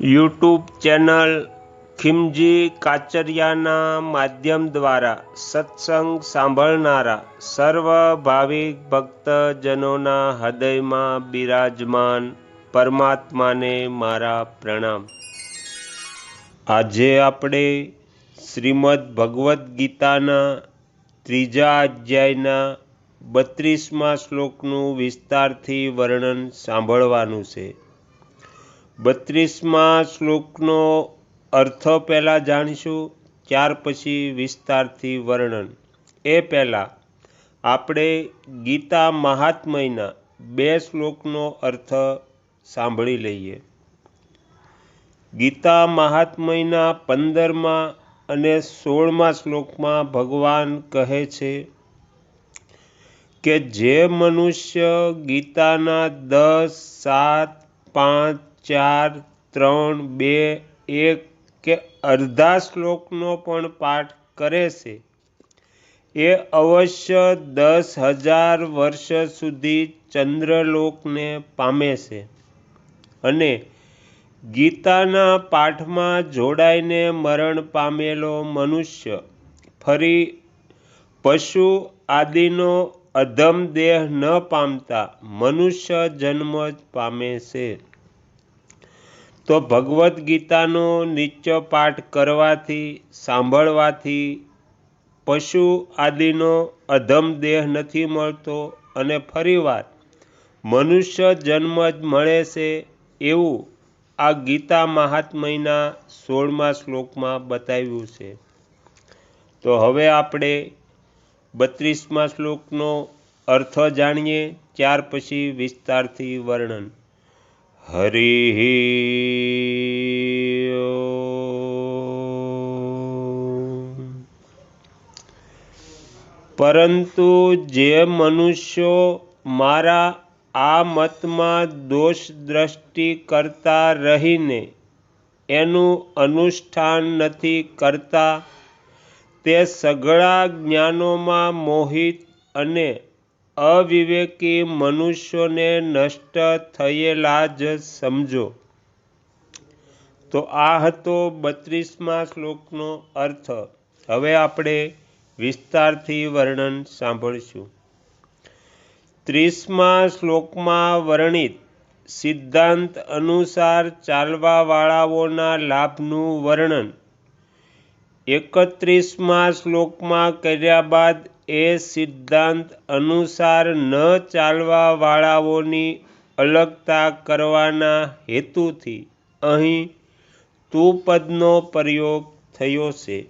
YouTube channel ખિમજી કાચરિયાના માધ્યમ દ્વારા સત્સંગ સાંભળનારા સર્વ ભાવિક ભક્તજનોના હૃદયમાં બિરાજમાન પરમાત્માને મારા પ્રણામ. આજે આપણે શ્રીમદ ભગવદ્ ગીતાના ત્રીજા અધ્યાયના બત્રીસમાં શ્લોકનું વિસ્તારથી વર્ણન સાંભળવાનું છે. બત્રીસમાં શ્લોકનો અર્થ પહેલાં જાણીશું, ત્યાર પછી વિસ્તારથી વર્ણન. એ પહેલાં, આપણે ગીતા મહાત્મયના બે શ્લોકનો અર્થ સાંભળી લઈએ. ગીતા મહાત્મયના પંદરમાં અને સોળમાં શ્લોકમાં ભગવાન કહે છે કે, જે મનુષ્ય ગીતાના દસ, સાત, પાંચ ચાર, ત્રણ, બે, એક કે અડધા શ્લોકનો પણ પાઠ કરે છે. એ અવશ્ય દસ હજાર વર્ષ સુધી ચંદ્રલોકને પામે છે. અને ગીતાના પાઠમાં જોડાઈને મરણ પામેલો મનુષ્ય, ફરી પશુ આદિનો અધમ દેહ ન પામતા મનુષ્ય જન્મ જ પામે છે. તો ભગવદ્ ગીતાનો નિત્ય પાઠ કરવાથી, સાંભળવાથી પશુ આદિનો અધમ દેહ નથી મળતો અને ફરીવાર મનુષ્ય જન્મ જ મળે છે એવું આ ગીતા મહાત્મયના સોળમા શ્લોકમાં બતાવ્યું છે. તો હવે આપણે બત્રીસમા શ્લોકનો અર્થ જાણીએ, ત્યાર પછી વિસ્તારથી વર્ણન. હરિ પરંતુ જે મનુષ્યો મારા આ મતમાં દોષ દ્રષ્ટિ કરતા રહીને એનું અનુષ્ઠાન નથી કરતા, તે સઘળા જ્ઞાનોમાં મોહિત અને અવિવેકી મનુષ્યોને નષ્ટ થયેલા જ સમજો. તો આ હતો બત્રીસમા શ્લોકનો અર્થ. હવે આપણે વિસ્તારથી વર્ણન સાંભળશું. ત્રીસમા શ્લોકમાં વર્ણિત સિદ્ધાંત અનુસાર ચાલવાવાળાઓના લાભનું વર્ણન. એકત્રીસમા શ્લોકમાં કર્યા બાદ એ સિદ્ધાંત અનુસાર ન ચાલવાવાળાઓની અલગતા કરવાના હેતુથી અહીં તુપદનો પ્રયોગ થયો છે.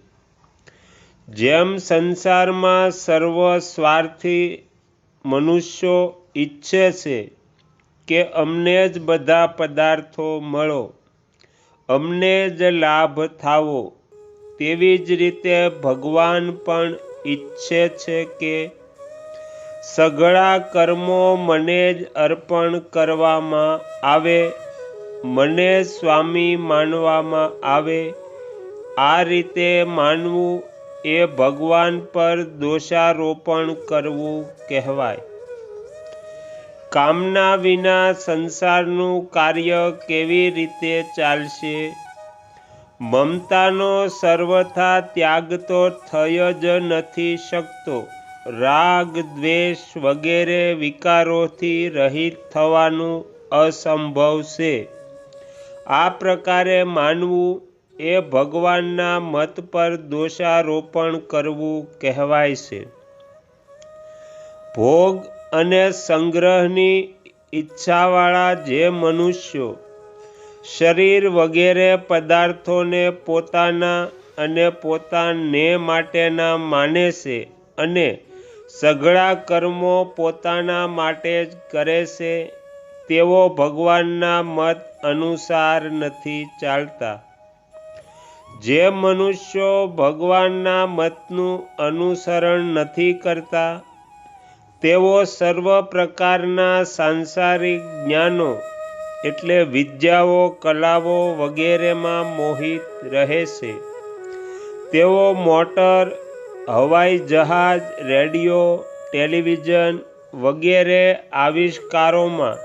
જેમ સંસારમાં સર્વ સ્વાર્થી મનુષ્યો ઈચ્છે છે કે અમને જ બધા પદાર્થો મળો, અમને જ લાભ થાવો, તેવી જ રીતે ભગવાન પણ ઈચ્છે છે કે સઘળા કર્મો મને જ અર્પણ કરવામાં આવે, મને સ્વામી માનવામાં આવે. આ રીતે માનવું એ ભગવાન પર દોષારોપણ કરવું કહેવાય. કામના વિના સંસારનું કાર્ય કેવી રીતે ચાલશે? મમતાનો સર્વથા ત્યાગ તો થઈ જ નથી શકતો. રાગ, દ્વેષ વગેરે વિકારોથી રહિત થવાનું અસંભવ છે. આ પ્રકારે માનવું એ ભગવાનના મત પર દોષારોપણ કરવું કહેવાય છે. ભોગ અને સંગ્રહની ઈચ્છાવાળા જે મનુષ્યો શરીર વગેરે પદાર્થોને પોતાના અને પોતાને માટેના માને છે અને સઘળા કર્મો પોતાના માટે જ કરે છે, તેઓ ભગવાનના મત અનુસાર નથી ચાલતા. જે મનુષ્યો ભગવાનના મતનું અનુસરણ નથી કરતા, તેઓ સર્વ પ્રકારના સાંસારિક જ્ઞાનો એટલે વિદ્યાઓ, કલાઓ વગેરેમાં મોહિત રહે છે. તેઓ મોટર, હવાઈ જહાજ, રેડિયો, ટેલિવિઝન વગેરે આવિષ્કારોમાં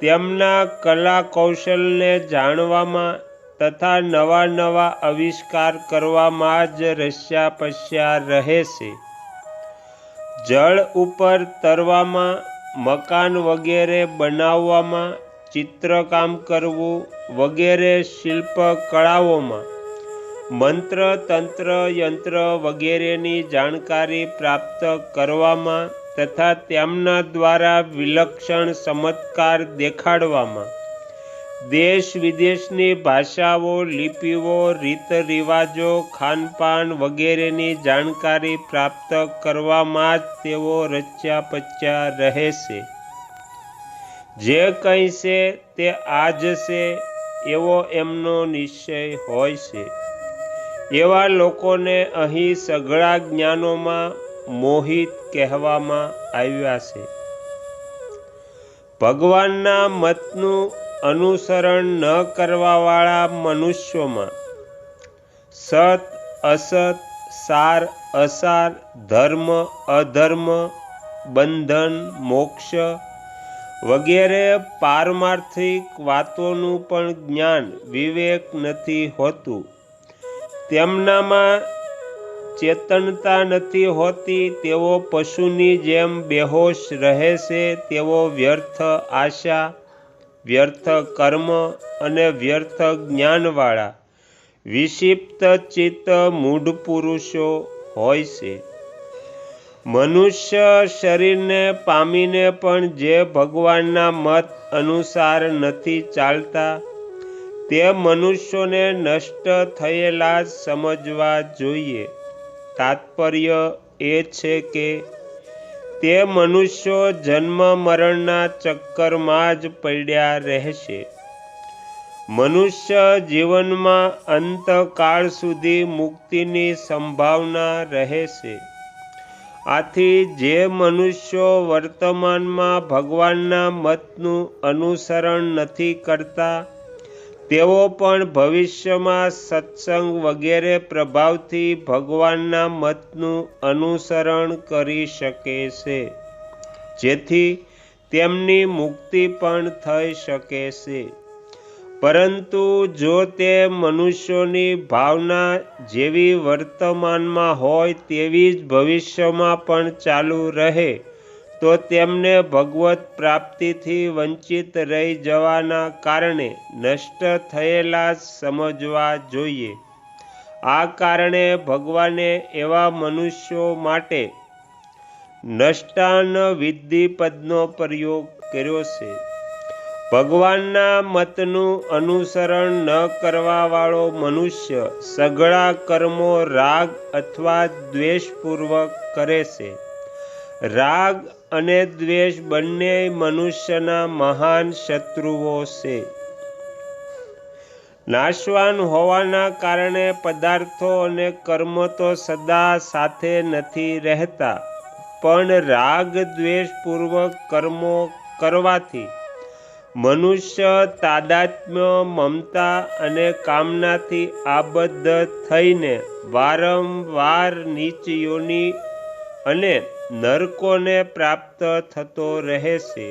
તેમના કલા કૌશલને જાણવામાં તથા નવા નવા આવિષ્કાર કરવામાં જ રસ્યા પસ્યા રહે છે. જળ ઉપર તરવામાં, મકાન વગેરે બનાવવામાં ચિત્રકામ કરવું વગેરે શિલ્પ કળાઓમાં. મંત્ર, તંત્ર, યંત્ર વગેરેની જાણકારી પ્રાપ્ત કરવામાં તથા તેમના દ્વારા વિલક્ષણ ચમત્કાર દેખાડવામાં. દેશ વિદેશની ભાષાઓ, લિપિઓ રીત રિવાજો ખાનપાન વગેરેની જાણકારી પ્રાપ્ત કરવામાં જ તેઓ રચ્યા પચ્યા રહે જે કંઈ છે તે આજ છે, એવો એમનો નિશ્ચય હોય છે. એવા લોકોને અહીં સઘળા જ્ઞાનોમાં મોહિત કહેવામાં આવ્યા છે. ભગવાનના મતનું અનુસરણ ન કરવાવાળા મનુષ્યોમાં સત, અસત, સાર, અસાર, ધર્મ, અધર્મ, બંધન, મોક્ષ વગેરે પારમાર્થિક વાતોનું પણ જ્ઞાન વિવેક નથી હોતું. તેમનામાં ચેતનતા નથી હોતી, તેઓ પશુની જેમ બેહોશ રહે છે, તેઓ વ્યર્થ આશા, વ્યર્થ કર્મ અને વ્યર્થ જ્ઞાનવાળા. વિક્ષિપ્ત ચિત્ત મૂઢ પુરુષો હોય છે. મનુષ્ય શરીરને પામીને પણ જે ભગવાનના મત અનુસાર નથી ચાલતા, તે મનુષ્યોને નષ્ટ થયેલા સમજવા જોઈએ. તાત્પર્ય એ છે કે તે મનુષ્યો જન્મ મરણના ચક્કરમાં જ પડ્યા રહેશે. મનુષ્ય જીવનમાં અંતકાળ સુધી મુક્તિની સંભાવના રહેશે. આથી જે મનુષ્યો વર્તમાનમાં ભગવાનના મતનું અનુસરણ નથી કરતા, તેઓ પણ ભવિષ્યમાં સત્સંગ વગેરે પ્રભાવથી ભગવાનના મતનું અનુસરણ કરી શકે છે, જેથી તેમની મુક્તિ પણ થઈ શકે છે. પરંતુ જો તે મનુષ્યોની ભાવના જેવી વર્તમાનમાં હોય તેવી જ ભવિષ્યમાં પણ ચાલુ રહે, તો તેમને ભગવત પ્રાપ્તિથી વંચિત રહી જવાના કારણે નષ્ટ થયેલા સમજવા જોઈએ. આ કારણે ભગવાને એવા મનુષ્યો માટે નષ્ટાન વિદ્ધિપદનો પદનો પ્રયોગ કર્યો છે. ભગવાનના મતનું અનુસરણ ન કરવાવાળો મનુષ્ય સઘળા કર્મો રાગ અથવા દ્વેષપૂર્વક કરે છે. રાગ અને દ્વેષ બંને મનુષ્યના મહાન શત્રુઓ છે. નાશવાન હોવાના કારણે પદાર્થો અને કર્મ તો સદા સાથે નથી રહેતા, પણ રાગ દ્વેષપૂર્વક કર્મો કરવાથી મનુષ્ય, તાદાત્મ્ય, મમતા અને કામનાથી આબદ્ધ થઈને વારંવાર નીચયોની અને નરકોને પ્રાપ્ત થતો રહે છે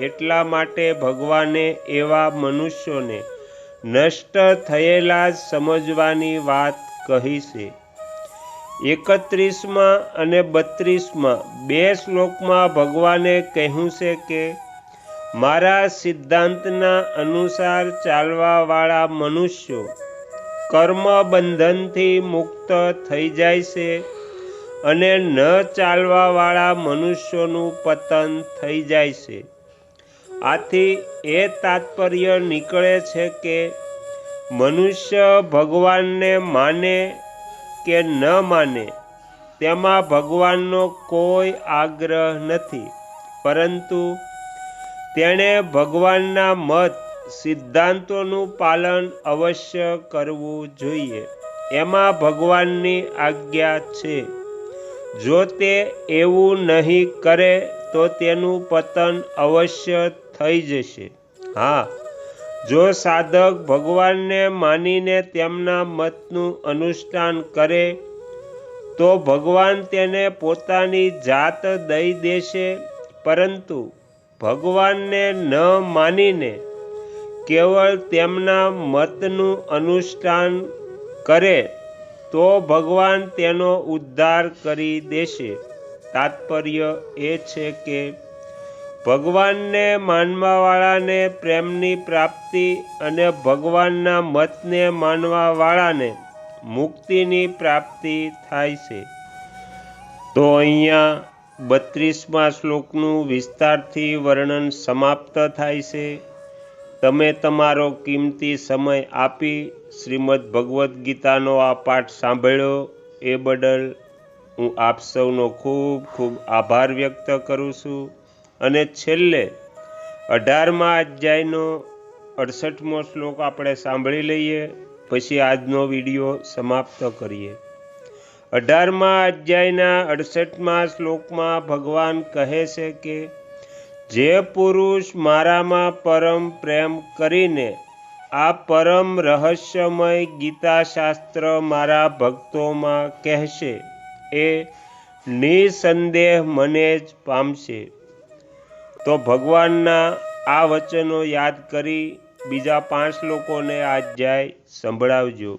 એટલા માટે ભગવાને એવા મનુષ્યોને નષ્ટ થયેલા સમજવાની વાત કહી છે. એકત્રીસમાં અને બત્રીસમાં બે શ્લોકમાં ભગવાને કહ્યું છે કે મારા સિદ્ધાંતના અનુસાર ચાલવાવાળા મનુષ્યો કર્મ બંધનથી મુક્ત થઈ જાય છે અને ન ચાલવાવાળા મનુષ્યોનું પતન થઈ જાય છે. આથી એ તાત્પર્ય નીકળે છે કે મનુષ્ય ભગવાનને માને કે ન માને તેમાં ભગવાનનો કોઈ આગ્રહ નથી. પરંતુ તેણે ભગવાનના મત, સિદ્ધાંતોનું પાલન અવશ્ય કરવું જોઈએ. એમાં ભગવાનની આજ્ઞા છે. જો તે એવું નહીં કરે, તો તેનું પતન અવશ્ય થઈ જશે. હા, જો સાધક ભગવાનને માનીને તેમના મતનું અનુષ્ઠાન કરે, તો ભગવાન તેને પોતાની જાત દઈ દેશે. પરંતુ ભગવાનને ન માનીને કેવળ તેમના મતનું અનુષ્ઠાન કરે, તો ભગવાન તેનો ઉદ્ધાર કરી દેશે. તાત્પર્ય એ છે કે ભગવાનને માનવાવાળાને પ્રેમની પ્રાપ્તિ અને ભગવાનના મતને માનવાવાળાને મુક્તિની પ્રાપ્તિ થાય છે. તો અહીંયા બત્રીસમાં શ્લોકનું વિસ્તારથી વર્ણન સમાપ્ત થાય છે. તમે તમારો કિંમતી સમય આપી શ્રીમદ ભગવદ્ ગીતાનો આ પાઠ સાંભળ્યો એ બદલ હું આપ સૌનો ખૂબ ખૂબ આભાર વ્યક્ત કરું છું. અને છેલ્લે અઢારમા અધ્યાયનો અડસઠમો શ્લોક આપણે સાંભળી લઈએ. પછી આજનો વીડિયો સમાપ્ત કરીએ. અઢારમા અધ્યાયના અડસઠમા શ્લોકમાં ભગવાન કહે છે કે, જે પુરુષ મારામાં પરમ પ્રેમ કરીને આ પરમ રહસ્યમય ગીતાશાસ્ત્ર મારા ભક્તોમાં કહેશે, એ નિસંદેહ મને જ પામશે. તો ભગવાનના આ વચનો યાદ કરી બીજા પાંચ લોકોને આ અધ્યાય સંભળાવજો.